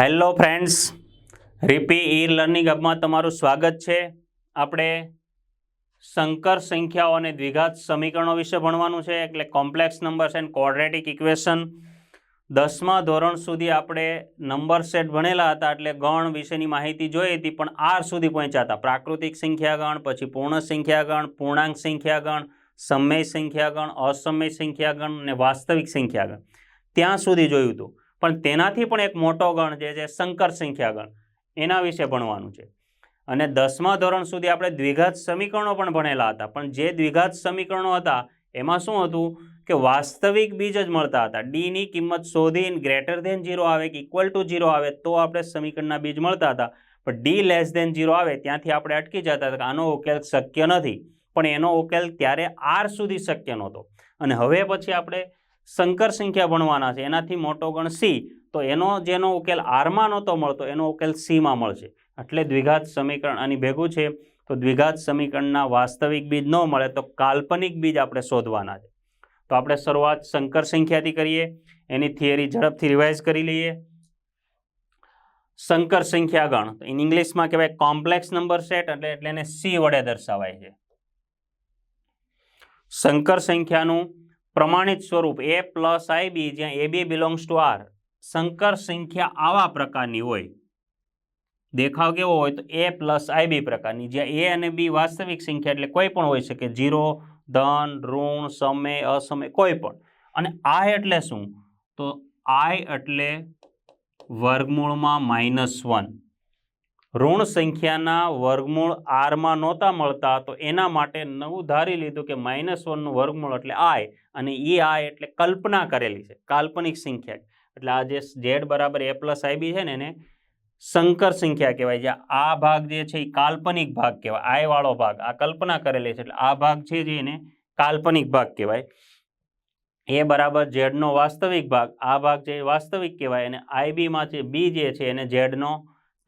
Hello friends Ripi e learning હબમાં તમારું સ્વાગત છે. આપણે સંકર સંખ્યાઓ અને દ્વિઘાત સમીકરણો વિશે ભણવાનું છે, એટલે complex numbers and quadratic equation દસમા ધોરણ સુધી આપણે નંબર સેટ ભણેલા હતા, એટલે ગણ વિશેની માહિતી જોઈ હતી, પણ આર સુધી પહોંચ્યા હતા. પ્રાકૃતિક સંખ્યાગણ, પછી પૂર્ણ સંખ્યાગણ, પૂર્ણાંક સંખ્યાગણ, સમય સંખ્યાગણ, અસમય સંખ્યાગણ અને વાસ્તવિક સંખ્યાગણ. ત્યાં સુધી જોયું હતું. પણ તેનાથી પણ એક મોટો ગણ જે છે સંકર સંખ્યાગણ એના વિશે ભણવાનું છે. અને દસમા ધોરણ સુધી આપણે દ્વિઘાત સમીકરણો પણ ભણેલા હતા. પણ જે દ્વિઘાત સમીકરણો હતા, એમાં શું હતું કે વાસ્તવિક બીજ જ મળતા હતા. ડીની કિંમત શોધીને ગ્રેટર ધેન ઝીરો આવે કે ઇક્વલ ટુ ઝીરો આવે તો આપણે સમીકરણના બીજ મળતા હતા. પણ ડી લેસ ધેન ઝીરો આવે ત્યાંથી આપણે અટકી જતા હતા કે આનો ઉકેલ શક્ય નથી. પણ એનો ઉકેલ ત્યારે આર સુધી શક્ય નહોતો. અને હવે પછી આપણે સંકર સંખ્યા ભણવાના છે. એનાથી મોટો ગણ સી તો એનો જેનો ઉકેલ આરમાં નહોતો મળતો, એનો ઉકેલ સીમાં મળશે. એટલે દ્વિઘાત સમીકરણ આની ભેગું છે. તો દ્વિઘાત સમીકરણના વાસ્તવિક બીજ ન મળે તો કાલ્પનિક બીજ આપણે શોધવાના છે. તો આપણે શરૂઆત સંકર સંખ્યાથી કરીએ. એની થિયરી ઝડપથી રિવાઇઝ કરી લઈએ. સંકર સંખ્યાગણ ઇન ઇંગ્લિશમાં કહેવાય કોમ્પ્લેક્સ નંબર સેટ એટલે એટલે એને સી વડે દર્શાવાય છે. સંકર સંખ્યાનું પ્રમાણિત સ્વરૂપ એ પ્લસ આઈ બી જ્યાં a b belongs to R સંકર સંખ્યા આવા પ્રકારની હોય. દેખાવ કેવો હોય તો એ પ્લસ આઈ બી પ્રકારની. જ્યાં એ અને બી વાસ્તવિક સંખ્યા એટલે કોઈ પણ હોઈ શકે. ઝીરો, ધન, ઋણ, સમય, અસમય, કોઈ પણ. અને આ એટલે શું? તો આઈ એટલે વર્ગમૂળમાં માઇનસ વન ઋણ સંખ્યાના વર્ગમૂળ આરમાં નહોતા મળતા, તો એના માટે નવું ધારી લીધું કે માઇનસ વનનું વર્ગમૂળ એટલે આય અને એ આય એટલે કલ્પના કરેલી છે, કાલ્પનિક સંખ્યા એટલે આ જે ઝેડ બરાબર એ પ્લસ આઈબી છે ને એને સંકર સંખ્યા કહેવાય છે. આ ભાગ જે છે એ કાલ્પનિક ભાગ કહેવાય આયવાળો ભાગ. આ કલ્પના કરેલી છે એટલે આ ભાગ છે જે એને કાલ્પનિક ભાગ કહેવાય. એ બરાબર ઝેડનો વાસ્તવિક ભાગ, આ ભાગ જે વાસ્તવિક કહેવાય અને આઈબીમાં જે બી જે છે એને ઝેડનો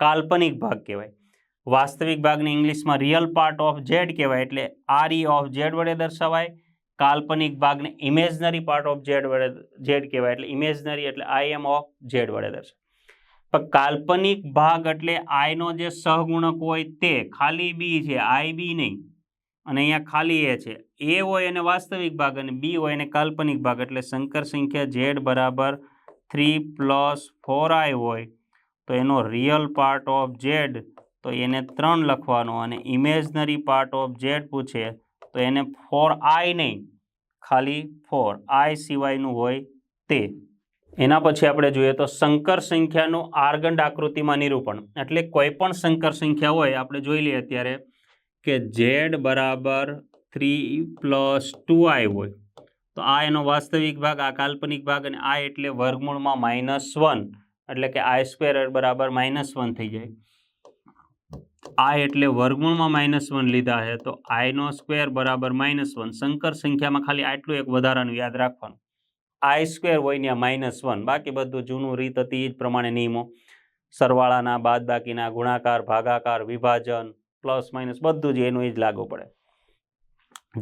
કાલ્પનિક ભાગ કહેવાય. વાસ્તવિક ભાગને ઇંગ્લિશમાં રિયલ પાર્ટ ઓફ ઝેડ કહેવાય એટલે આર ઈ ઓફ ઝેડ વડે દર્શાવાય. કાલ્પનિક ભાગને ઇમેજનરી પાર્ટ ઓફ ઝેડ વડે ઝેડ કહેવાય એટલે ઇમેજનરી એટલે આઈ એમ ઓફ ઝેડ વડે દર્શાવાય. પણ કાલ્પનિક ભાગ એટલે આઈનો જે સહગુણક હોય તે ખાલી બી છે આઈ બી નહીં. અને અહીંયા ખાલી એ છે. એ હોય એને વાસ્તવિક ભાગ અને બી હોય એને કાલ્પનિક ભાગ એટલે સંકર સંખ્યા ઝેડ બરાબર થ્રી પ્લસ ફોર આઈ હોય. તો એનો રિયલ પાર્ટ ઓફ ઝેડ તો એને ત્રણ લખવાનો અને ઇમેજનરી પાર્ટ ઓફ ઝેડ પૂછે, તો એને ફોર આઈ નહીં, ખાલી ફોર આઈ સિવાયનું હોય તે. એના પછી આપણે જોઈએ તો સંકર સંખ્યાનું આર્ગંડ આકૃતિમાં નિરૂપણ. એટલે કોઈ પણ સંકર સંખ્યા હોય, આપણે જોઈ લઈએ અત્યારે કે ઝેડ બરાબર થ્રી પ્લસ ટુ આઈ હોય. તો આ એનો વાસ્તવિક ભાગ, આ કાલ્પનિક ભાગ અને આ એટલે વર્ગમૂળમાં માઇનસ વન એટલે કે આઈ સ્ક્વેર બરાબર માઇનસ વન થઈ જાય. આ એટલે વર્ગમૂળમાં માઇનસ વન લીધા છે, તો આઈનો સ્ક્વેર બરાબર માઇનસ વન સંકર સંખ્યામાં ખાલી આટલું એક વધારાનું યાદ રાખવાનું. આઈ સ્ક્વેર હોય ત્યાં માઇનસ વન બાકી બધું જૂનું રીત હતી જ પ્રમાણે નિયમો. સરવાળાના બાદ બાકીના ગુણાકાર, ભાગાકાર, વિભાજન પ્લસ માઇનસ બધું જ એનું એ જ લાગુ પડે.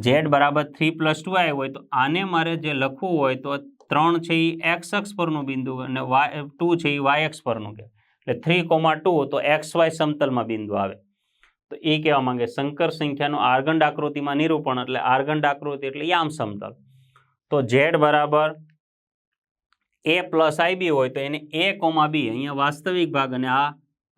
ઝેડ બરાબર થ્રી પ્લસ ટુ આવ્યો હોય તો આને મારે જે લખવું હોય તો ત્રણ છે એ એક્સ અક્ષ પરનું બિંદુ અને વાય ટુ છે એ વાય અક્ષ પરનું કહેવાય એટલે થ્રી કોમા ટુ તો એક્સ વાય સમતલમાં બિંદુ આવે. તો એ કહેવા માંગે શંકર સંખ્યાનું આર્ગંડ આકૃતિમાં નિરૂપણ એટલે આર્ગંડ આકૃતિ એટલે યામ સમતલ. તો ઝેડ બરાબર એ પ્લસ આઈબી હોય તો એને એ કોમા બી અહીંયા વાસ્તવિક ભાગ અને આ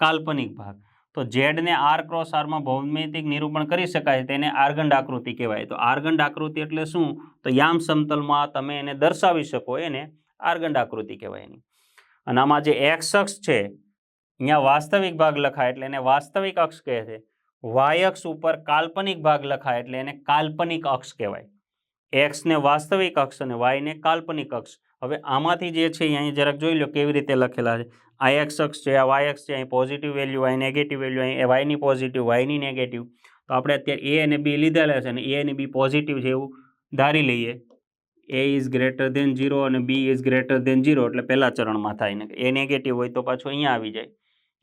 કાલ્પનિક ભાગ. તો ઝેડને આર ક્રોસ આરમાં ભૌમિતિક નિરૂપણ કરી શકાય, તેને આર્ગંડ આકૃતિ કહેવાય. તો આર્ગંડ આકૃતિ એટલે શું? તો યામ સમતલમાં તમે એને દર્શાવી શકો, એને આર્ગંડ આકૃતિ કહેવાય એની. અને આમાં જે એક્સ અક્ષ છે, અહીંયા વાસ્તવિક ભાગ લખાય એટલે એને વાસ્તવિક અક્ષ કહે છે. વાય અક્ષ ઉપર કાલ્પનિક ભાગ લખાય એટલે એને કાલ્પનિક અક્ષ કહેવાય. એક્સને વાસ્તવિક અક્ષ અને વાયને કાલ્પનિક અક્ષ. હવે આમાંથી જે છે અહીં જરાક જોઈ લો કેવી રીતે લખેલા છે. આ એક્સ અક્ષ છે, આ વાય અક્ષ છે, અહીં પોઝિટિવ વેલ્યુ અહીં નેગેટિવ વેલ્યુ અહીં વાયની પોઝિટિવ વાયની નેગેટિવ તો આપણે અત્યારે એ અને બી લીધેલા છે અને એ અને બી પોઝિટિવ છે એવું ધારી લઈએ. A is greater than zero અને b is greater than zero એટલે પહેલાં ચરણમાં થાય ને. એ નેગેટિવ હોય તો પાછું અહીંયા આવી જાય.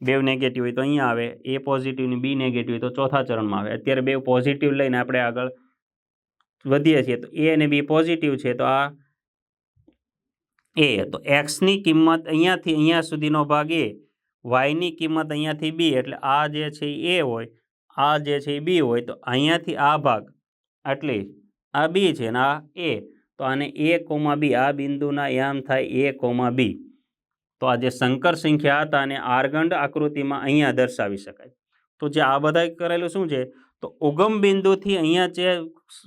બેવ નેગેટિવ હોય તો અહીંયા આવે. એ પોઝિટિવ ને બી નેગેટિવ હોય તો ચોથા ચરણમાં આવે. અત્યારે બે પોઝિટિવ લઈને આપણે આગળ વધીએ છીએ. તો એ અને બી પોઝિટિવ છે તો આ એ, તો એક્સની કિંમત અહીંયાથી અહીંયા સુધીનો ભાગ એ વાયની કિંમત અહીંયાથી બી એટલે આ જે છે એ હોય, આ જે છે એ બી હોય, તો અહીંયાથી આ ભાગ, એટલે આ બી છે ને આ એ તો આને એ કોમા બી આ બિંદુના એમ થાય એ કોમા બી તો આ જે સંકર સંખ્યા હતા અને આર્ગંડ આકૃતિમાં અહીંયા દર્શાવી શકાય. તો જે આ બધા કરેલું શું છે? તો ઉગમ બિંદુથી અહીંયા જે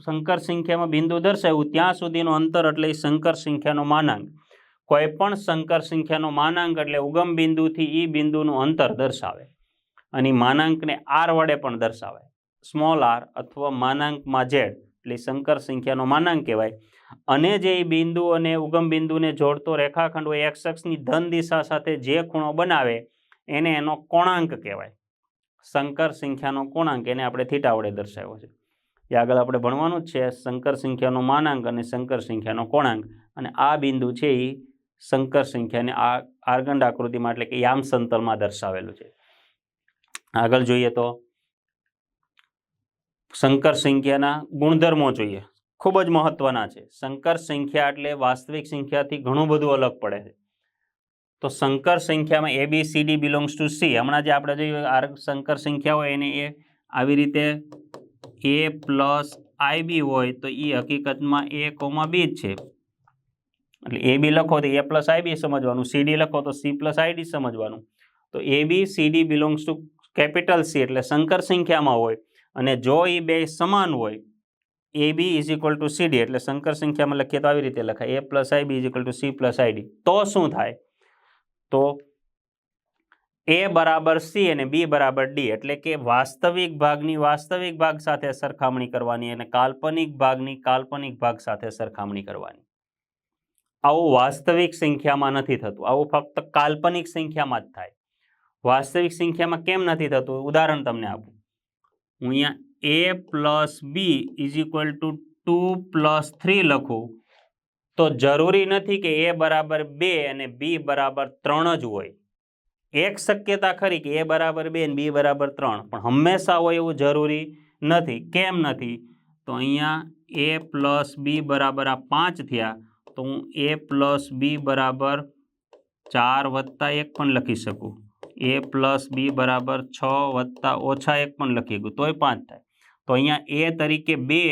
સંકર સંખ્યામાં બિંદુ દર્શાવ્યું, ત્યાં સુધીનું અંતર એટલે એ સંકર સંખ્યાનો માનાંક. કોઈ શંકર સંખ્યાનો માનાંક એટલે ઉગમ બિંદુથી એ બિંદુનું અંતર દર્શાવે. અને માનાંકને આર વડે પણ દર્શાવે. સ્મોલ આર અથવા માનાંકમાં ઝેડ એટલે શંકર સંખ્યાનો માનાંક કહેવાય. અને જે એ બિંદુ અને ઉગમ બિંદુને જોડતો રેખાખંડ હોય એક્સ અક્ષની ધન દિશા સાથે જે ખૂણો બનાવે, એને એનો કોણાંક કહેવાય. સંકર સંખ્યાનો કોણાંક, એને આપણે થીટા વડે દર્શાવ્યો છે. એ આગળ આપણે ભણવાનું જ છે સંકર સંખ્યાનો માનાંક અને સંકર સંખ્યાનો કોણાંક. અને આ બિંદુ છે એ સંકર સંખ્યાને આ આર્ગંડ આકૃતિમાં એટલે કે યામ સંતલમાં દર્શાવેલું છે. આગળ જોઈએ તો શંકર સંખ્યાના ગુણધર્મો જોઈએ. ખૂબ જ મહત્વના છે. શંકર સંખ્યા એટલે વાસ્તવિક સંખ્યાથી ઘણું બધું અલગ પડે છે. તો શંકર સંખ્યામાં a b c d belongs to C હમણાં જે આપણે જોઈએ આર શંકર સંખ્યા હોય એને એ આવી રીતે એ પ્લસ આઈ બી હોય તો એ હકીકતમાં એ કોમા બી જ છે. એટલે એ બી લખો તો એ પ્લસ આઈ બી સમજવાનું સી ડી લખો તો સી પ્લસ આઈ ડી સમજવાનું. તો a b c d belongs to capital C એટલે સંકર સંખ્યામાં હોય અને જો એ બે સમાન હોય a b is equal to c d એટલે સંકર સંખ્યામાં લખીએ તો આવી રીતે લખાય. A plus i b is equal to c plus i d તો શું થાય? તો એ બરાબર સી અને બી બરાબર ડી એટલે કે વાસ્તવિક ભાગની વાસ્તવિક ભાગ સાથે સરખામણી કરવાની અને કાલ્પનિક ભાગની કાલ્પનિક ભાગ સાથે સરખામણી કરવાની. આવું વાસ્તવિક સંખ્યામાં નથી થતું. આવું ફક્ત કાલ્પનિક સંખ્યામાં જ થાય. વાસ્તવિક સંખ્યામાં કેમ નથી થતું? ઉદાહરણ તમને આપું. હું અહીંયા a plus b is equal to two plus three લખું. તો જરૂરી નથી કે એ બરાબર બે અને બી બરાબર ત્રણ જ હોય. એક શક્યતા ખરી કે એ બરાબર બે અને બી બરાબર ત્રણ, પણ હંમેશા હોય એવું જરૂરી નથી. કેમ નથી? તો અહીંયા એ પ્લસ બી બરાબર આ પાંચ થયા. તો હું એ પ્લસ બી બરાબર ચાર વત્તા એક પણ લખી શકું. એ પ્લસ બી બરાબર છ વત્તા ઓછા એક પણ લખી શકું. તોય પાંચ થાય. તો અહીંયા એ તરીકે બે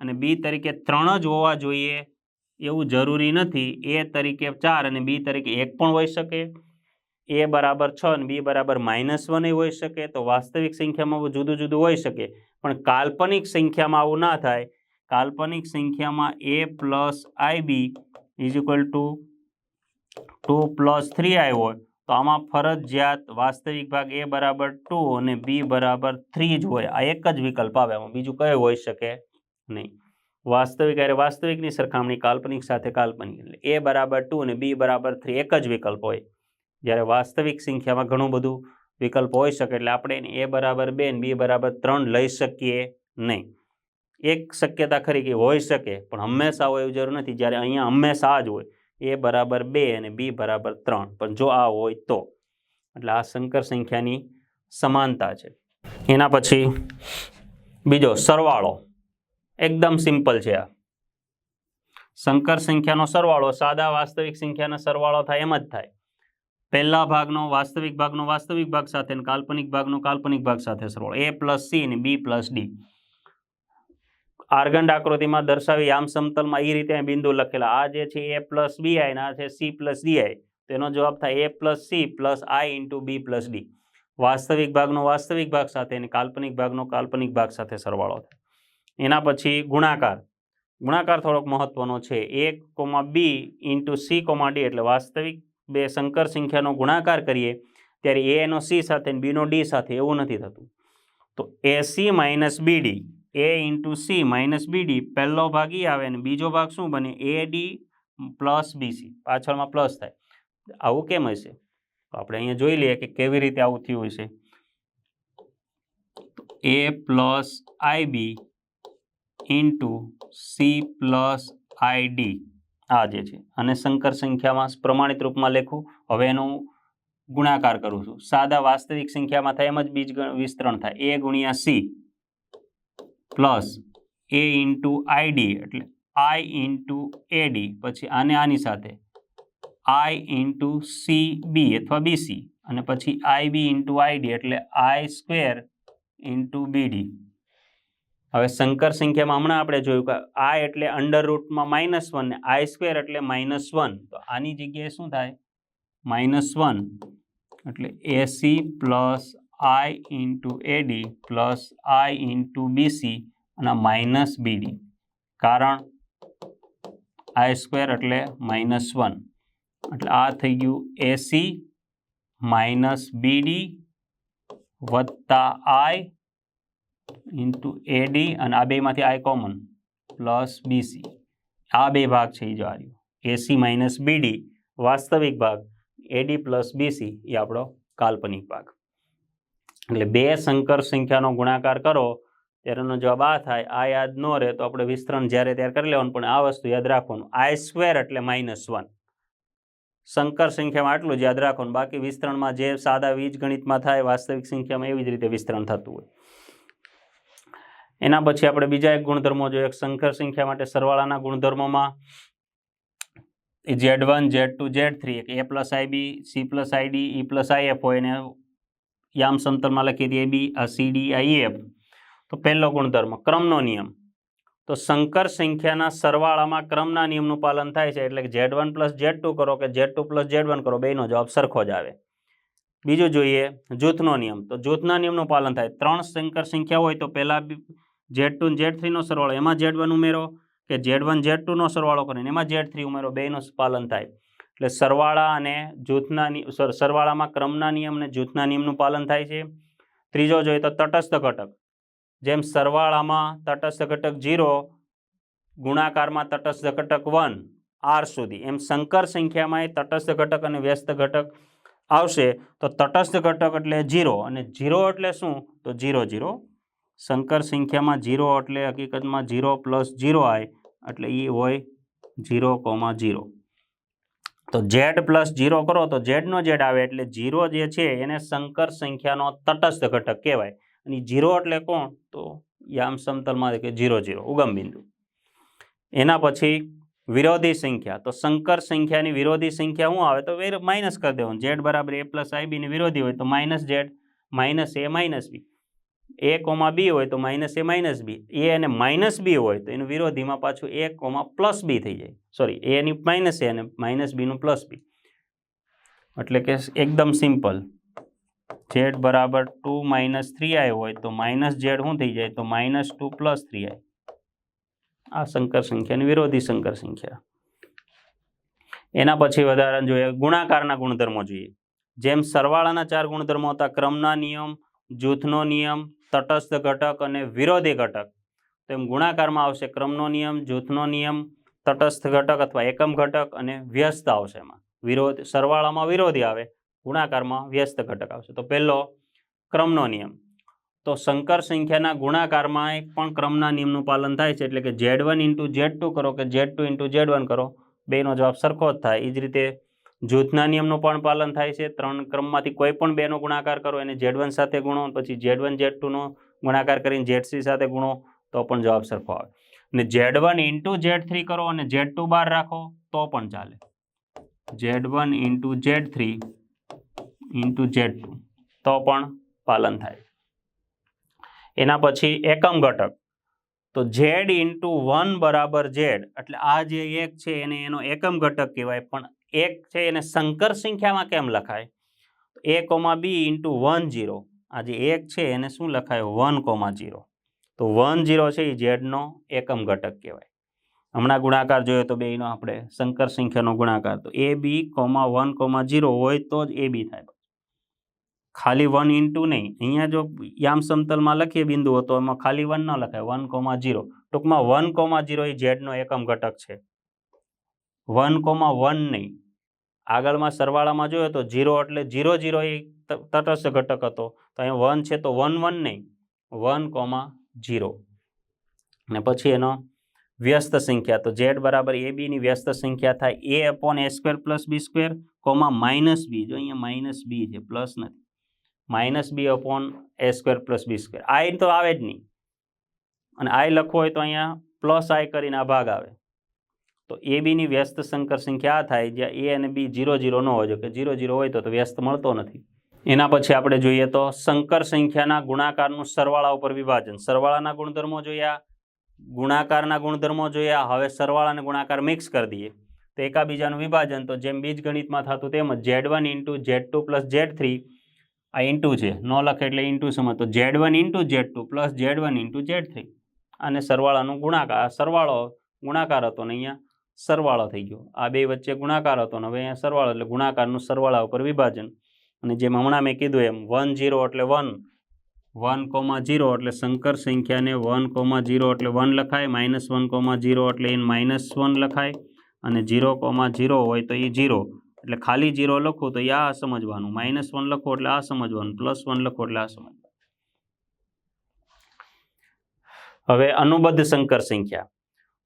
અને બી તરીકે ત્રણ જ હોવા જોઈએ એવું જરૂરી નથી. એ તરીકે ચાર અને બી તરીકે એક પણ હોઈ શકે. એ બરાબર છ અને બી બરાબર માઇનસ વન હોઈ શકે. તો વાસ્તવિક સંખ્યામાં જુદું જુદું હોઈ શકે. પણ કાલ્પનિક સંખ્યામાં આવું ના થાય કાલ્પનિક સંખ્યામાં a plus i b is equal to two plus three i હોય, તો આમાં ફરજિયાત વાસ્તવિક ભાગ એ બરાબર ટુ અને બી બરાબર થ્રી જ હોય. આ એક જ વિકલ્પ આવે, આમાં બીજું કયો હોઈ શકે નહીં. વાસ્તવિક અરે વાસ્તવિકની સરખામણી કાલ્પનિક સાથે કાલ્પનિક, એટલે એ બરાબર ટુ અને બી બરાબર થ્રી એક જ વિકલ્પ હોય. જ્યારે વાસ્તવિક સંખ્યામાં ઘણું બધું વિકલ્પ હોઈ શકે, એટલે આપણે એ બરાબર બે ને બી બરાબર ત્રણ લઈ શકીએ નહીં. એક શક્યતા ખરી કે હોઈ શકે, પણ હંમેશા હોય એવું જરૂર નથી. જ્યારે અહીંયા હંમેશા જ હોય, એ બરાબર બે અને બી બરાબર ત્રણ. પણ જો આ હોય તો. એટલે આ સંકર સંખ્યાની સમાનતા છે. એના પછી બીજો સરવાળો. એકદમ સિમ્પલ છે આ. સંકર સંખ્યાનો સરવાળો સાદા વાસ્તવિક સંખ્યાનો સરવાળો થાય એમ જ થાય. પહેલા ભાગનો વાસ્તવિક ભાગનો વાસ્તવિક ભાગ સાથે અને કાલ્પનિક ભાગનો કાલ્પનિક ભાગ સાથે સરવાળો. એ પ્લસ સી અને બી પ્લસ ડી. આર્ગંડ આકૃતિમાં દર્શાવી આમ સમતલમાં એ રીતે બિંદુ લખેલા. આ જે છે એ પ્લસ બી આઈ આ છે સી પ્લસ ડી આઈ. તેનો જવાબ થાય a plus c plus i into b plus d. વાસ્તવિક ભાગનો વાસ્તવિક ભાગ સાથે અને કાલ્પનિક ભાગનો કાલ્પનિક ભાગ સાથે સરવાળો થાય. એના પછી ગુણાકાર. ગુણાકાર થોડોક મહત્વનો છે. એક comma b into c comma d એટલે વાસ્તવિક બે સંકર સંખ્યાનો ગુણાકાર કરીએ ત્યારે એનો સી સાથે બીનો ડી સાથે એવું નથી થતું. તો a c minus b d. A into c minus b d પહેલો ભાગ ઈ આવે અને બીજો ભાગ શું બને? A d plus b c પાછળમાં plus થાય. આવું કેમ હશે? તો આપણે અહીંયા જોઈ લઈએ કે કેવી રીતે આવું થયું હશે A plus I B into C plus I D આ જે છે. અને સંકર સંખ્યામાં પ્રમાણિત રૂપમાં લખું. હવે એનું ગુણાકાર કરું છું. સાદા વાસ્તવિક સંખ્યામાં થાય એમ જ બીજ વિસ્તરણ થાય. એ ગુણ્યા C plus A into I D એટલે આઈ ઇન્ટુ એડી પછી આને આની સાથે. આઈ ઇન્ટુ સી બી અથવા બીસી અને પછી આઈ બી ઇન્ટુ આઈડી એટલે આઈ સ્ક્વેર ઇન્ટુ બીડી હવે સંકર સંખ્યામાં હમણાં આપણે જોયું કે આ એટલે અંડર રૂટમાં માઇનસ વન ને આઈ સ્ક્વેર એટલે માઇનસ વન. તો આની જગ્યાએ શું થાય? Minus one. એટલે A C plus I into A D plus I into B C અને માઇનસ બીડી કારણ આઈ સ્ક્વેર એટલે માઇનસ વન એટલે આ થઈ ગયું એસી માઇનસ બીડી વત્તા આઈ ઇન્ટુ એડી અને આ બેમાંથી આઈ કોમન પ્લસ બીસી આ બે ભાગ છે એ જો આ એસી માઇનસ બીડી વાસ્તવિક ભાગ એડી પ્લસ બીસી એ આપણો કાલ્પનિક ભાગ. એટલે બે સંકર સંખ્યાનો ગુણાકાર કરો ત્યારેનો જવાબ આ થાય, આ યાદ ન રહે તો આપણે વિસ્તરણ જ્યારે ત્યારે કરી લેવાનું, પણ આ વસ્તુ યાદ રાખવાનું. આઈ સ્ક્વેર એટલે માઇનસ વન સંકર સંખ્યામાં આટલું જ યાદ રાખવાનું. બાકી વિસ્તરણમાં જે સાદા વીજ ગણિતમાં થાય, વાસ્તવિક સંખ્યામાં એવી જ રીતે વિસ્તરણ થતું હોય. એના પછી આપણે બીજા એક ગુણધર્મો જોઈએ. એક સંકર સંખ્યા માટે સરવાળાના ગુણધર્મોમાં Z one Z two Z three એક A plus I B C plus I D E plus I F હોય ને યામ સમતલમાં લખી દઈએ બી, આ સી, ડી આ ઈ એફ. તો પહેલો ગુણધર્મ, ક્રમનો નિયમ. તો સંકર સંખ્યાના સરવાળામાં ક્રમના નિયમનું પાલન થાય છે એટલે કે Z one plus Z two કરો કે Z two plus Z one કરો, બેનો જવાબ સરખો જ આવે. બીજું જોઈએ, જૂથનો નિયમ. તો જૂથના નિયમનું પાલન થાય. ત્રણ સંકર સંખ્યા હોય તો પહેલાં ઝેડ ટુ ઝેડ થ્રીનો સરવાળો, એમાં ઝેડ વન ઉમેરો કે ઝેડ વન ઝેડ ટુનો સરવાળો કરીને એમાં ઝેડ થ્રી ઉમેરો, બેનું પાલન થાય. એટલે સરવાળા અને જૂથના સરવાળામાં ક્રમના નિયમ અને જૂથના નિયમનું પાલન થાય છે. ત્રીજો જોઈએ તો તટસ્થ ઘટક. જેમ સરવાળામાં તટસ્થ ઘટક જીરો, ગુણાકારમાં તટસ્થ ઘટક વન, આર સુધી. એમ સંકર સંખ્યામાં એ તટસ્થ ઘટક અને વ્યસ્ત ઘટક આવશે. તો તટસ્થ ઘટક એટલે જીરો અને જીરો એટલે શું? તો જીરો જીરો. સંકર સંખ્યામાં જીરો એટલે હકીકતમાં જીરો પ્લસ જીરો આય. એટલે એ હોય જીરો કોમા જીરો. તો ઝેડ પ્લસ જીરો કરો તો ઝેડનો ઝેડ આવે એટલે જીરો જે છે એને સંકર સંખ્યાનો તટસ્થ ઘટક કહેવાય. અને જીરો એટલે કોણ? તો યામ સમતલમાં કે જીરો જીરો ઉગમ બિંદુ. એના પછી વિરોધી સંખ્યા, તો સંકર સંખ્યાની વિરોધી સંખ્યા શું આવે? તો માઇનસ કરી દેવાનું. ઝેડ બરાબર એ પ્લસ આઈ બીની વિરોધી હોય તો minus Z, minus A minus B. A comma B હોય તો માઇનસ એ માઇનસ બી એ અને માઇનસ બી હોય તો એનું વિરોધીમાં પાછું એ કોમા પ્લસ બી થઈ જાય. સોરી એની માઇનસ એ અને માઇનસ બીનું પ્લસ બી એટલે કે એકદમ સિમ્પલ. ઝેડ બરાબર ટુ માઇનસ થ્રી આઈ હોય તો માઇનસ ઝેડ શું થઈ જાય? તો minus two plus three I. આ સંકર સંખ્યાની વિરોધી સંકર સંખ્યા. એના પછી વધારે જોઈએ ગુણાકારના ગુણધર્મો જોઈએ. જેમ સરવાળાના ચાર ગુણધર્મો હતા, ક્રમના નિયમ જૂથનો નિયમ, તટસ્થ ઘટક અને વિરોધી ઘટક. તો એમ ગુણાકારમાં આવશે ક્રમનો નિયમ, જૂથનો નિયમ, તટસ્થ ઘટક અથવા એકમ ઘટક અને વ્યસ્ત આવશે એમાં. વિરોધ, સરવાળામાં વિરોધી આવે, ગુણાકારમાં વ્યસ્ત ઘટક આવશે. તો પહેલો ક્રમનો નિયમ. તો સંકર સંખ્યાના ગુણાકારમાં પણ ક્રમના નિયમનું પાલન થાય છે, એટલે કે Z one into Z two કરો કે Z two into Z one કરો, બેનો જવાબ સરખો જ થાય. એ જ રીતે જૂથના નિયમનું પણ પાલન થાય છે. ત્રણ ક્રમમાંથી કોઈ પણ બેનો ગુણાકાર કરો, એને ઝેડ વન સાથે ગુણો પછી ઝેડ વન, ઝેડ ટુનો ગુણાકાર કરીને ઝેડ સાથે ગુણો, તો પણ જવાબ સરખો આવે. અને Z one into Z three કરો અને ઝેડ ટુ બાર રાખો, તો પણ ચાલે. Z one into Z three into Z two, તો પણ પાલન થાય. એના પછી એકમ ઘટક. તો ઝેડ ઇન્ટુ વન બરાબર ઝેડ, એટલે આ જે એક છે, એને એનો એકમ ઘટક કહેવાય, પણ એક છે એને સંકર સંખ્યામાં કેમ લખાય? A comma B into one zero આ જે એક છે એને શું લખાય? વન કોમા જીરો તો વન જીરો છે એ ઝેડનો એકમ ઘટક કહેવાય. હમણાં ગુણાકાર જોયો તો બેનો આપણે સંકર સંખ્યાનો ગુણાકાર. તો A B comma one comma zero હોય તો જ એ બી થાય. ખાલી વન ઇન્ટુ નહીં. અહીંયા જો યામ સમતલમાં લખીએ બિંદુઓ તો એમાં ખાલી વન ન લખાય. વન કોમા જીરો ટૂંકમાં વન કોમા જીરો એ ઝેડનો એકમ ઘટક છે. વન કોમા વન નહીં. આગળમાં સરવાળામાં જોયો તો જીરો એટલે જીરો જીરો એ તટસ્થ ઘટક હતો. તો અહીંયા વન છે તો વન વન નહીં વન કોમા જીરો અને પછી એનો વ્યસ્ત સંખ્યા તો ઝેડ બરાબર એ બીની વ્યસ્ત સંખ્યા થાય A upon A square plus B square comma minus B જો અહીંયા માઇનસ બી છે પ્લસ નથી. Minus B upon A square plus B square I તો આવે જ નહીં. અને આઈ લખવું હોય તો અહીંયા પ્લસ આઈ કરીને આ ભાગ આવે. તો એ બીની વ્યસ્ત સંકર સંખ્યા થાય, જ્યાં એ અને બી જીરો જીરો ન હોય, જો કે જીરો જીરો હોય તો વ્યસ્ત મળતો નથી. એના પછી આપણે જોઈએ તો સંકર સંખ્યાના ગુણાકારનું સરવાળા ઉપર વિભાજન. સરવાળાના ગુણધર્મો જોયા, ગુણાકારના ગુણધર્મો જોયા, હવે સરવાળા અને ગુણાકાર મિક્સ કરી દઈએ. તો એકાબીજાનું વિભાજન, તો જેમ બીજ ગણિતમાં થતું તેમ જ Z one into Z two plus Z three આ ઇન્ટુ છે, ન લખે એટલે ઇન્ટુ સમજ તો Z one into Z two plus Z one into Z three અને સરવાળાનું ગુણાકાર સરવાળો ગુણાકાર હતો ને અહીંયા સરવાળો થઈ ગયો. આ બે વચ્ચે ગુણાકાર હતો અને હવે અહીંયા સરવાળો એટલે ગુણાકારનું સરવાળા ઉપર વિભાજન. અને જેમ હમણાં મેં કીધું એમ, વન જીરો એટલે વન વન કોમા જીરો એટલે સંકર સંખ્યાને વન કોમા જીરો એટલે વન લખાય, માઇનસ વન કોમા જીરો એટલે એને માઇનસ વન લખાય, અને જીરો કોમા જીરો હોય તો એ જીરો. એટલે ખાલી જીરો લખું તો એ આ સમજવાનું. માઇનસ વન લખો એટલે આ સમજવાનું. પ્લસ વન લખો એટલે આ સમજવાનું. હવે અનુબદ્ધ સંકર સંખ્યા.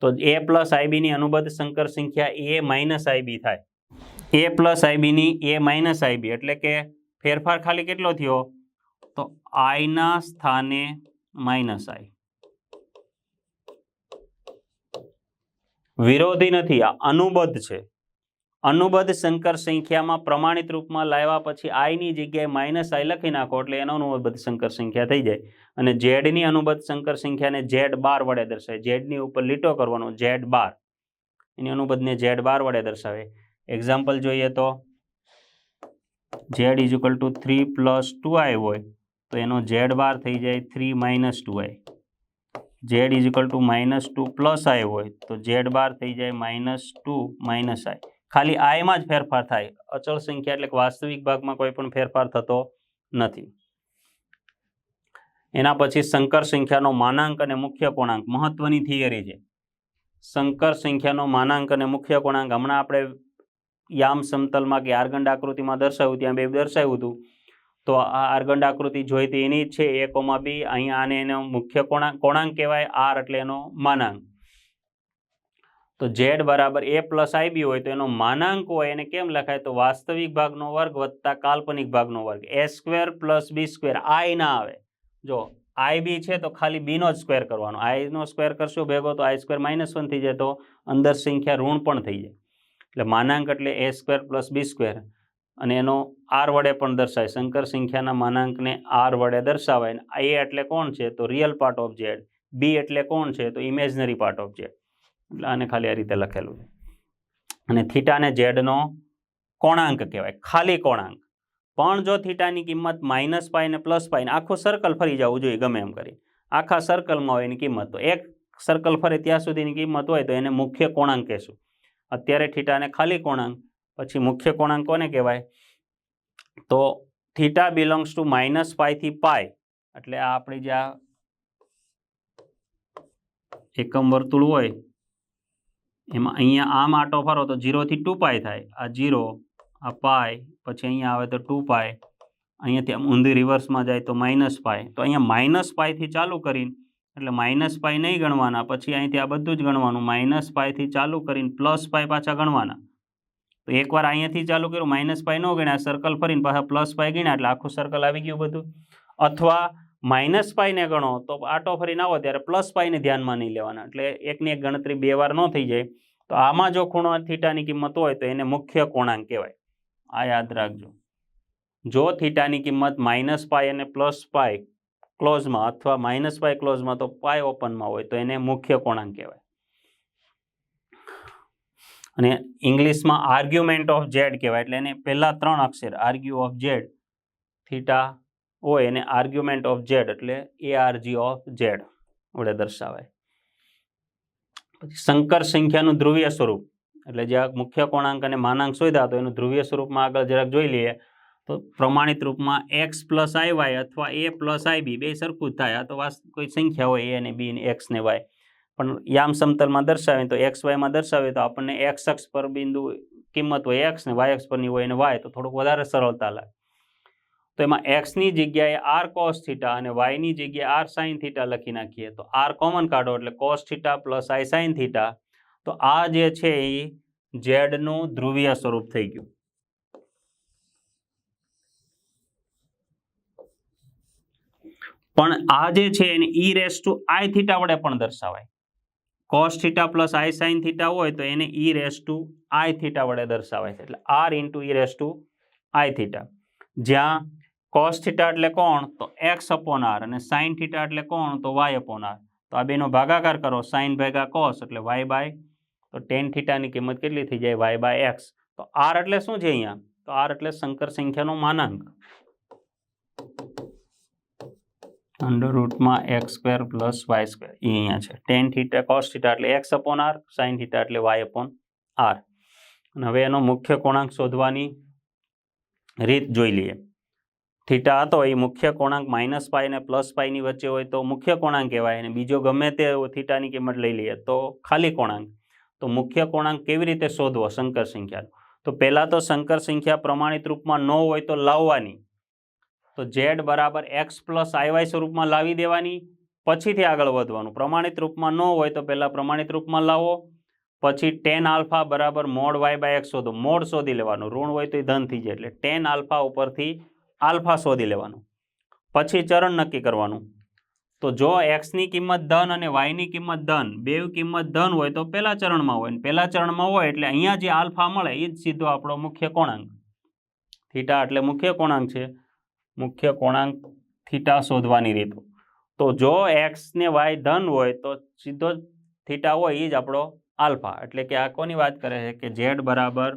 તો એ પ્લસ આઈબીની અનુબદ્ધ સંકર સંખ્યા એ માઇનસ આઈબી થાય. એ પ્લસ આઈબીની એ માઇનસ આઈબી એટલે કે ફેરફાર ખાલી કેટલો થયો? તો આઈના સ્થાને માઇનસ આઈ. વિરોધી નથી, આ અનુબદ્ધ છે. અનુબદ્ધ સંકર સંખ્યામાં પ્રમાણિત રૂપમાં લાવ્યા પછી આઈની જગ્યાએ માઇનસ આઈ લખી નાખો એટલે એનો અનુબદ્ધ સંકર સંખ્યા થઈ જાય. અને ઝેડની અનુબદ્ધ સંકર સંખ્યાને ઝેડ બાર વડે દર્શાવે. ઝેડની ઉપર લીટો કરવાનો, ઝેડ બાર. એની અનુબદ્ધને ઝેડ બાર વડે દર્શાવે. એક્ઝામ્પલ જોઈએ તો, Z is equal two three plus two I હોય તો એનો ઝેડ બાર થઈ જાય three minus two I Z is equal two minus two plus I હોય તો ઝેડ બાર થઈ જાય માઇનસ ટુ માઇનસ આઈ ખાલી આયમાં જ ફેરફાર થાય. અચળ સંખ્યા એટલે વાસ્તવિક ભાગમાં કોઈ પણ ફેરફાર થતો નથી. એના પછી સંકર સંખ્યાનો માનાંક અને મુખ્ય પૂર્ણાંક. મહત્વની થિયરી છે. સંકર સંખ્યાનો માનાંક અને મુખ્ય પૂર્ણાંક હમણાં આપણે યામ સમતલમાં કે આર્ગંડ આકૃતિમાં દર્શાવ્યું, ત્યાં બે દર્શાવ્યું હતું. તો આ આર્ગંડ આકૃતિ જોઈતી એની છે, એ કોમાં બી અહીંયા આને એનો મુખ્ય કોણાંક કોણાંક કહેવાય, આર એટલે એનો માનાંક. તો ઝેડ બરાબર એ પ્લસ આઈબી હોય તો એનો માનાંક હોય એને કેમ લખાય? તો વાસ્તવિક ભાગનો વર્ગ વત્તા કાલ્પનિક ભાગનો વર્ગ. A square plus B square I ના આવે. જો આઈ બી છે તો ખાલી બીનો જ સ્ક્વેર કરવાનો. આઈનો સ્ક્વેર કરશો ભેગો તો આઈ સ્ક્વેર માઇનસ વન થઈ જાય તો અંદર સંખ્યા ઋણ પણ થઈ જાય. એટલે માનાંક એટલે A square plus B square અને એનો આર વડે પણ દર્શાય. શંકર સંખ્યાના માનાંકને આર વડે દર્શાવાય. એ એટલે કોણ છે? તો real part of Z B એટલે કોણ છે? તો ઇમેજનરી પાર્ટ ઓફ ઝેડ એટલે આને ખાલી આ રીતે લખેલું છે. અને થીટાને ઝેડનો કોણાંક કહેવાય, ખાલી કોણાંક. પણ જો થીટાની કિંમત માઇનસ પાય ને પ્લસ પાય ને આખું સર્કલ ફરી જવું જોઈએ, ગમે એમ કરી. આખા સર્કલમાં હોય એની કિંમત. તો એક સર્કલ ફરે ત્યાં સુધીની કિંમત હોય તો એને મુખ્ય કોણાંક કહેશું. અત્યારે થીટાને ખાલી કોણાંક, પછી મુખ્ય કોણાંક કોને કહેવાય? તો થીટા બિલોંગ્સ ટુ માઇનસ પાયથી પાય એટલે આ આપણી જે આ એકમ વર્તુળ હોય એમાં અહીંયા આમ આટો ફરો તો જીરોથી ટુ પાય થાય. આ જીરો આ પાય પછી અહીંયા આવે તો ટુ પાય અહીંયાથી આમ ઊંધી રિવર્સમાં જાય તો માઇનસ પાય તો અહીંયા માઇનસ પાયથી ચાલુ કરીને, એટલે માઇનસ પાય નહીં ગણવાના, પછી અહીંથી આ બધું જ ગણવાનું. માઇનસ પાયથી ચાલુ કરીને પ્લસ પાય પાછા ગણવાના. તો એકવાર અહીંયાથી ચાલુ કર્યું માઇનસ પાય ન ગણ્યા સર્કલ ફરીને પાછા પ્લસ પાય ગણ્યા, એટલે આખું સર્કલ આવી ગયું બધું. અથવા માઇનસ પાઈને ગણો તો આટો ફરીને આવો ત્યારે પ્લસ પાઈને ધ્યાનમાં નહીં લેવાના. એટલે એકની એક ગણતરી બે વાર ન થઈ જાય. તો આમાં જો ખૂણો થીટાની કિંમત હોય તો એને મુખ્ય કોણાંક કહેવાય. આ યાદ રાખજો. જો થીટાની કિંમત માઇનસ પાય અને પ્લસ પાય ક્લોઝમાં અથવા માઇનસ પાય ક્લોઝમાં તો પાય ઓપનમાં હોય તો એને મુખ્ય કોણાંક કહેવાય. અને ઇંગ્લિશમાં આર્ગ્યુમેન્ટ ઓફ ઝેડ કહેવાય એટલે એને પહેલાં ત્રણ અક્ષર આર્ગ્યુ ઓફ ઝેડ, થીટા હોય એને આર્ગ્યુમેન્ટ ઓફ ઝેડ એટલે એ આરજી ઓફ ઝેડ વડે દર્શાવાય. પછી સંકર સંખ્યાનું ધ્રુવીય સ્વરૂપ, એટલે જે મુખ્ય કોણાંક અને માનાંક શોધ્યા તો એનું ધ્રુવીય સ્વરૂપમાં આગળ જરાક જોઈ લઈએ, તો પ્રમાણિત રૂપમાં એક્સ પ્લસ આઈ વાય અથવા એ પ્લસ આઈ બી બે સરખું જ થાય. તો કોઈ સંખ્યા હોય એ અને બી ને એક્સ ને વાય પણ યામ સમતલમાં દર્શાવે તો એક્સ વાયમાં દર્શાવે તો આપણને એક્સ અક્ષ પર બિંદુ, કિંમત હોય એક્સ ને વાય અક્ષ પરની હોય અને વાય તો થોડુંક વધારે સરળતા લાગે. તો એમાં એક્સની જગ્યાએ આર કોસ થીટા અને વાયની જગ્યાએ આર સાઇન થીટા લખી નાખીએ. તો આર કોમન કાઢો એટલે cos theta plus I sine theta તો આ જે છે એ ઝેડનું ધ્રુવીય સ્વરૂપ થઈ ગયું. પણ આ જે છે એને E raise to I theta વડે પણ દર્શાવાય. કોસ થીટા પ્લસ આઈ સાઇન થીટા હોય તો એને E raise to I theta વડે દર્શાવાય છે. એટલે R into E raise to I theta જ્યાં કોસ થીટા એટલે કોણ? તો એક્સ અપોન આર અને સાઇન થીટા એટલે કોણ? તો વાય અપોન આર. તો આ બેનો ભાગાકાર કરો. સાઇન ભેગા કોસ એટલે વાય બાય. તો ટેન થીટાની કિંમત કેટલી થઈ જાય? Y by X. તો આર એટલે શું છે અહીંયા? તો આર એટલે સંકર સંખ્યાનો માનાંક. Under રૂટમાં X square plus Y square એ અહીંયા છે. ટેન થીટા કોસ થીટા એટલે X upon R sine theta એટલે વાય અપોન આર. અને હવે એનો મુખ્ય કોણાંક શોધવાની રીત જોઈ લઈએ. થીટા હતો, એ મુખ્ય કોણાંક માઇનસ પાય અને પ્લસ પાયની વચ્ચે હોય તો મુખ્ય કોણાંક કહેવાય અને બીજો ગમે તે થીટાની કિંમત લઈ લઈએ તો ખાલી કોણાંક. તો મુખ્ય કોણાંક કેવી રીતે શોધવો? સંકર સંખ્યાનો. તો પહેલાં તો સંકર સંખ્યા પ્રમાણિત રૂપમાં ન હોય તો લાવવાની. તો ઝેડ બરાબર એક્સ પ્લસ આઈવાય સ્વરૂપમાં લાવી દેવાની, પછીથી આગળ વધવાનું. પ્રમાણિત રૂપમાં ન હોય તો પહેલાં પ્રમાણિત રૂપમાં લાવો, પછી ટેન આલ્ફા બરાબર મોડ વાય બાય એક્સ શોધો. મોડ શોધી લેવાનું. ઋણ હોય તો એ ધન થઈ જાય. એટલે ટેન આલ્ફા ઉપરથી આલ્ફા શોધી લેવાનું. પછી ચરણ નક્કી કરવાનું. તો જો એક્સની કિંમત ધન અને વાયની કિંમત ધન, બે કિંમત ધન હોય તો પહેલા ચરણમાં હોય પહેલા ચરણમાં હોય એટલે અહીંયા જે આલ્ફા મળે એ જ સીધો આપણો મુખ્ય કોણાંક. થીટા એટલે મુખ્ય કોણાંક છે. મુખ્ય કોણાંક થીટા શોધવાની રીતો. તો જો એક્સ ને વાય ધન હોય તો સીધો થીટા હોય એ જ આપણો આલ્ફા. એટલે કે આ કોની વાત કરે છે? કે ઝેડ બરાબર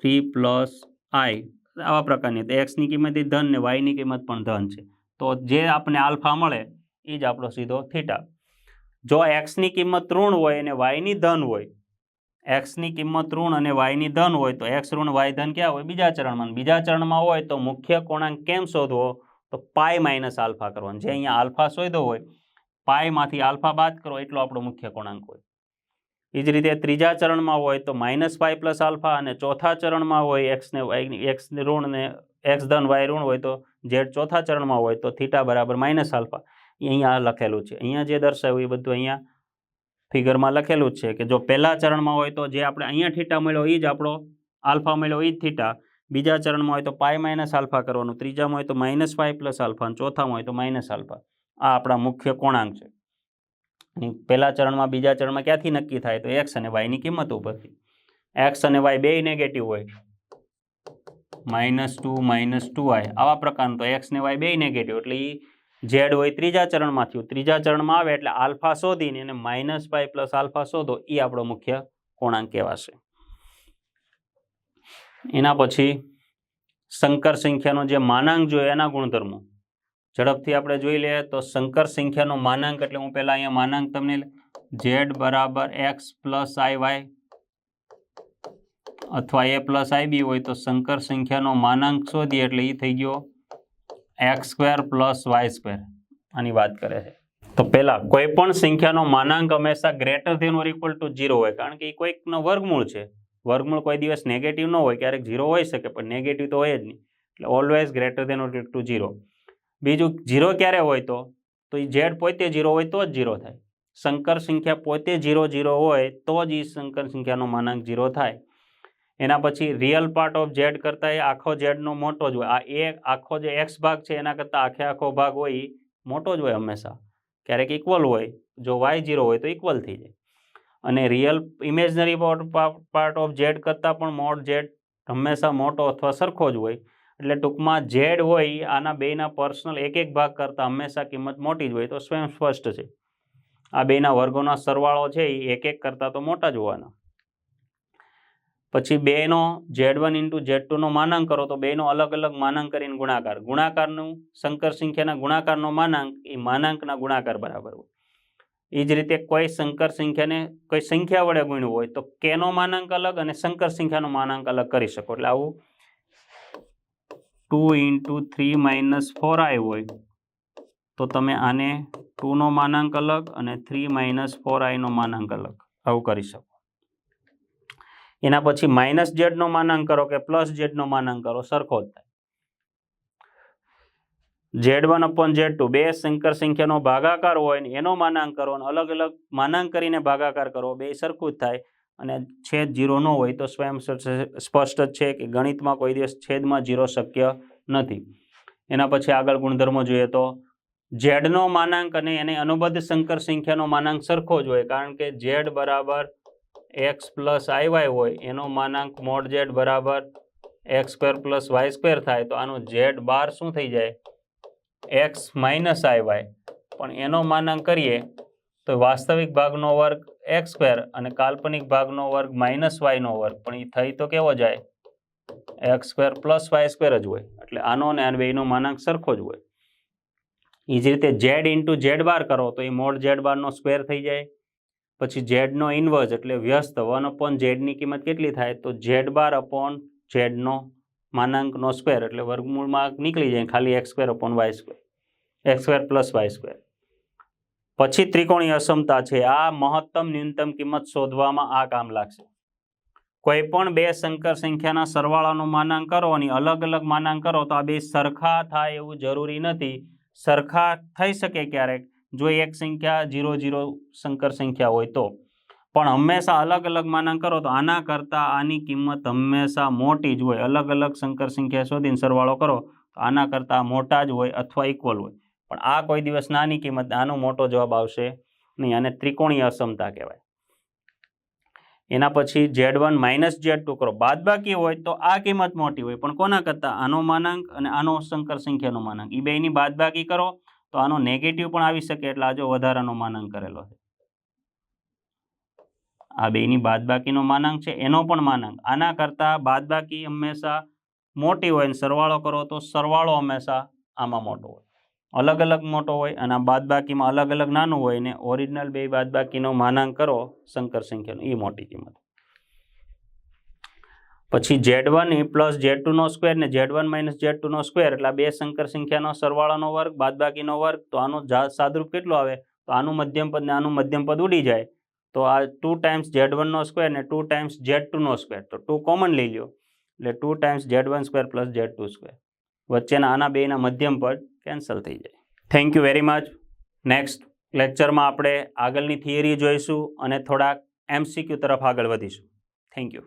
થ્રી પ્લસ આઈ આવા પ્રકારની તો એક્સની કિંમત એ ધન ને વાયની કિંમત પણ ધન છે. તો જે આપણને આલ્ફા મળે, એ જ આપણો સીધો થીટા. જો એક્સની કિંમત ઋણ હોય અને વાયની ધન હોય એક્સની કિંમત ઋણ અને વાયની ધન હોય, તો એક્સ ઋણ વાય ધન ક્યાં હોય? બીજા ચરણમાં. બીજા ચરણમાં હોય તો મુખ્ય કોણાંક કેમ શોધવો? તો પાય માઇનસ આલ્ફા કરવાનો. જે અહીંયા આલ્ફા શોધ્યો હોય પાયમાંથી આલ્ફા બાદ કરો, એટલો આપણો મુખ્ય કોણાંક હોય. એ જ રીતે ત્રીજા ચરણમાં હોય તો માઇનસ વાય પ્લસ આલ્ફા અને ચોથા ચરણમાં હોય એક્સને એક્સ ઋણ ને એક્સ ધન વાય ઋણ હોય તો ઝેડ ચોથા ચરણમાં હોય તો થીટા બરાબર માઇનસ આલ્ફા. અહીંયા લખેલું છે. અહીંયા જે દર્શાવ્યું એ બધું અહીંયા ફિગરમાં લખેલું છે કે જો પહેલા ચરણમાં હોય તો જે આપણે અહીંયા થીટા મળ્યો એ જ આપણો આલ્ફા મળ્યો એ જ થીટા. બીજા ચરણમાં હોય તો પાય માઇનસ આલ્ફા કરવાનું. ત્રીજામાં હોય તો માઇનસ પાય પ્લસ આલ્ફા અને ચોથામાં હોય તો માઇનસ આલ્ફા. આ આપણા મુખ્ય કોણાંક છે. પહેલા ચરણમાં બીજા ચરણમાં ક્યાંથી નક્કી થાય? તો એક્સ અને વાયની કિંમત ઉપરથી એક્સ અને વાય બે નેગેટિવ હોય. Minus two minus two Y આવા પ્રકારનું તો એક્સ ને વાય બે નેગેટિવ એટલે એ ઝેડ હોય ત્રીજા ચરણમાં થયું ત્રીજા ચરણમાં આવે એટલે આલ્ફા શોધીને એને માઇનસ વાય પ્લસ આલ્ફા શોધો. એ આપણો મુખ્ય કોણાંક કહેવાશે. એના પછી સંકર સંખ્યાનો જે માનાંક જોઈએ એના ગુણધર્મો. ઝડપથી આપણે જોઈ લઈએ તો સંકર સંખ્યાનો માનાંક એટલે હું પહેલાં અહીંયા માનાંક તમને ઝેડ બરાબર એક્સ પ્લસ આઈ વાય અથવા એ પ્લસ આઈ હોય તો સંકર સંખ્યાનો માનાંક શોધીએ એટલે એ થઈ ગયો X square plus Y square. આની વાત કરે છે. તો પહેલાં કોઈ પણ સંખ્યાનો માનાંક હંમેશા greater than or equal to zero હોય, કારણ કે એ કોઈકનો વર્ગમૂળ છે. વર્ગમૂળ કોઈ દિવસ નેગેટિવ ન હોય, ક્યારેક ઝીરો હોઈ શકે, પણ નેગેટિવ તો હોય જ નહીં. એટલે always greater than or to zero બીજું ઝીરો ક્યારે હોય તો? તો એ ઝેડ પોતે ઝીરો હોય તો જ ઝીરો થાય. સંકર સંખ્યા પોતે ઝીરો ઝીરો હોય તો જ એ સંકર સંખ્યાનો માનાંક ઝીરો થાય. એના પછી રિયલ પાર્ટ ઓફ ઝેડ કરતાં એ આખો ઝેડનો મોટો જ હોય. આ એ આખો જે એક્સ ભાગ છે એના કરતાં આખે આખો ભાગ હોય એ મોટો જ હોય હંમેશા. ક્યારેક ઇક્વલ હોય, જો વાય ઝીરો હોય તો ઇક્વલ થઈ જાય. અને real imaginary part of Z કરતાં પણ મોડ ઝેડ હંમેશા મોટો અથવા સરખો જ હોય. એટલે ટૂંકમાં ઝેડ હોય, આના બેના પર્સનલ એક એક ભાગ કરતાં હંમેશા કિંમત મોટી જ હોય તો સ્વયં સ્પષ્ટ છે. આ બેના વર્ગોના સરવાળો છે એ એક એક કરતાં તો મોટા જ હોવાના. પછી બેનો ઝેડ વન ઇન્ટુ ઝેડ ટુનો માનાંક કરો તો બેનો અલગ અલગ માનાંક કરીને ગુણાકાર. ગુણાકારનું શંકર સંખ્યાના ગુણાકારનો માનાંક એ માનાંકના ગુણાકાર બરાબર હોય. એ જ રીતે કોઈ સંકર સંખ્યાને કોઈ સંખ્યા વડે ગુણ્યું હોય તો કેનો માનાંક અલગ અને સંકર સંખ્યાનો માનાંક અલગ કરી શકો. એટલે આવું two into three minus four આવ્યો હોય, તો તમે આને ટુનો માનાંક અલગ અને થ્રી માઇનસ ફોર આઈનો માનાંક અલગ. આવું કરી શકો. એના પછી માઇનસ ઝેડનો માનાંક કરો કે પ્લસ ઝેડનો માનાંક કરો, સરખો જ થાય. Z one upon Z two, બે શંકર સંખ્યાનો ભાગાકાર હોય ને એનો માનાંક કરો અને અલગ અલગ માનાંક કરીને ભાગાકાર કરો, બે સરખું જ થાય. અને છેદ જીરો ન હોય તો સ્વયં સ્પષ્ટ જ છે કે ગણિતમાં કોઈ દિવસ છેદમાં જીરો શક્ય નથી. એના પછી આગળ ગુણધર્મો જોઈએ તો ઝેડનો માનાંક અને એને અનુબદ્ધ સંકર સંખ્યાનો માનાંક સરખો જ હોય કારણ કે ઝેડ બરાબર એક્સ પ્લસ આઈવાય હોય, એનો માનાંક મોડ ઝેડ બરાબર X square plus Y square થાય તો આનું ઝેડ બાર શું થઈ જાય? એક્સ માઇનસ આઈવાય પણ એનો માનાંક કરીએ તો વાસ્તવિક ભાગનો વર્ગ એક્સ સ્ક્વેર અને કાલ્પનિક ભાગનો વર્ગ માઇનસ વાયનો વર્ગ, પણ એ થઈ તો કેવો જાય? X square plus Y square જ હોય, એટલે આનો અને આ બેનો માનાંક સરખો જ હોય. એ જ રીતે ઝેડ ઇન્ટુ ઝેડ બાર કરો તો એ મોડ ઝેડ બારનો સ્ક્વેર થઈ જાય. પછી ઝેડનો ઇન્વર્સ એટલે વ્યસ્ત, વન અપોન ઝેડની કિંમત કેટલી થાય? તો ઝેડ બાર અપોન ઝેડનો માનાંકનો સ્ક્વેર, એટલે વર્ગમૂળમાં નીકળી જાય ખાલી X square upon Y square. X square plus Y square. પછી ત્રિકોણીય અસમતા છે. આ મહત્તમ ન્યૂનતમ કિંમત શોધવામાં આ કામ લાગશે. કોઈ પણ બે સંકર સંખ્યાના સરવાળાનું માનાંક કરો અને અલગ અલગ માનાંક કરો તો આ બે સરખા થાય એવું જરૂરી નથી. સરખા થઈ શકે ક્યારેક. જો એક સંખ્યા જીરો જીરો સંકર સંખ્યા હોય તો. પણ હંમેશા અલગ અલગ માનાંક કરો તો આના કરતાં આની કિંમત હંમેશા મોટી જ હોય. અલગ અલગ સંકર સંખ્યા શોધીને સરવાળો કરો આના કરતાં મોટા જ હોય અથવા ઇક્વલ હોય. પણ આ કોઈ દિવસ નાની કિંમત આનો મોટો જવાબ આવશે નહીં, આને ત્રિકોણીય અસમતા કહેવાય. એના પછી Z one minus Z two કરો. બાદબાકી હોય તો આ કિંમત મોટી હોય, પણ કોના કરતાં? આનો માનાંક અને આનો સંકર સંખ્યાનો માનાંક. એ બેની બાદબાકી કરો, તો આનો નેગેટિવ પણ આવી શકે, એટલે આજો વધારાનો માનાંક કરેલો છે. આ બેની બાદબાકીનો માનાંક છે, એનો પણ માનાંક. આના કરતાં બાદબાકી હંમેશા મોટી હોય અને સરવાળો કરો તો સરવાળો હંમેશા આમાં મોટો હોય. અલગ અલગ મોટો હોય અને આ બાદબાકીમાં અલગ અલગ નાનું હોય ને ઓરિજિનલ બે બાદબાકીનો માનાંક કરો સંકર સંખ્યાનો એ મોટી કિંમત. પછી ઝેડ વન પ્લસ ઝેડ ટુનો સ્ક્વેર ને ઝેડ વન માઇનસ ઝેડ ટુનો સ્ક્વેર, એટલે બે સંકર સંખ્યાનો સરવાળાનો વર્ગ, બાદબાકીનો વર્ગ, તો આનો સાદરૂપ કેટલો આવે? તો આનું મધ્યમ પદ ને આનું મધ્યમ પદ ઉડી જાય. તો આ ટુ ટાઈમ્સ ઝેડ વનનો સ્ક્વેર ને ટુ ટાઈમ્સ ઝેડ ટુનો સ્ક્વેર. તો ટુ કોમન લઈ લ્યો. એટલે two times Z one square plus Z two square. વચ્ચેના આના બેના મધ્યમ પદ કેન્સલ થઈ જાય. Thank you very much next લેક્ચરમાં આપણે આગળની થિયરી જોઈશું અને થોડાક એમસીક્યુ તરફ આગળ વધીશું. Thank you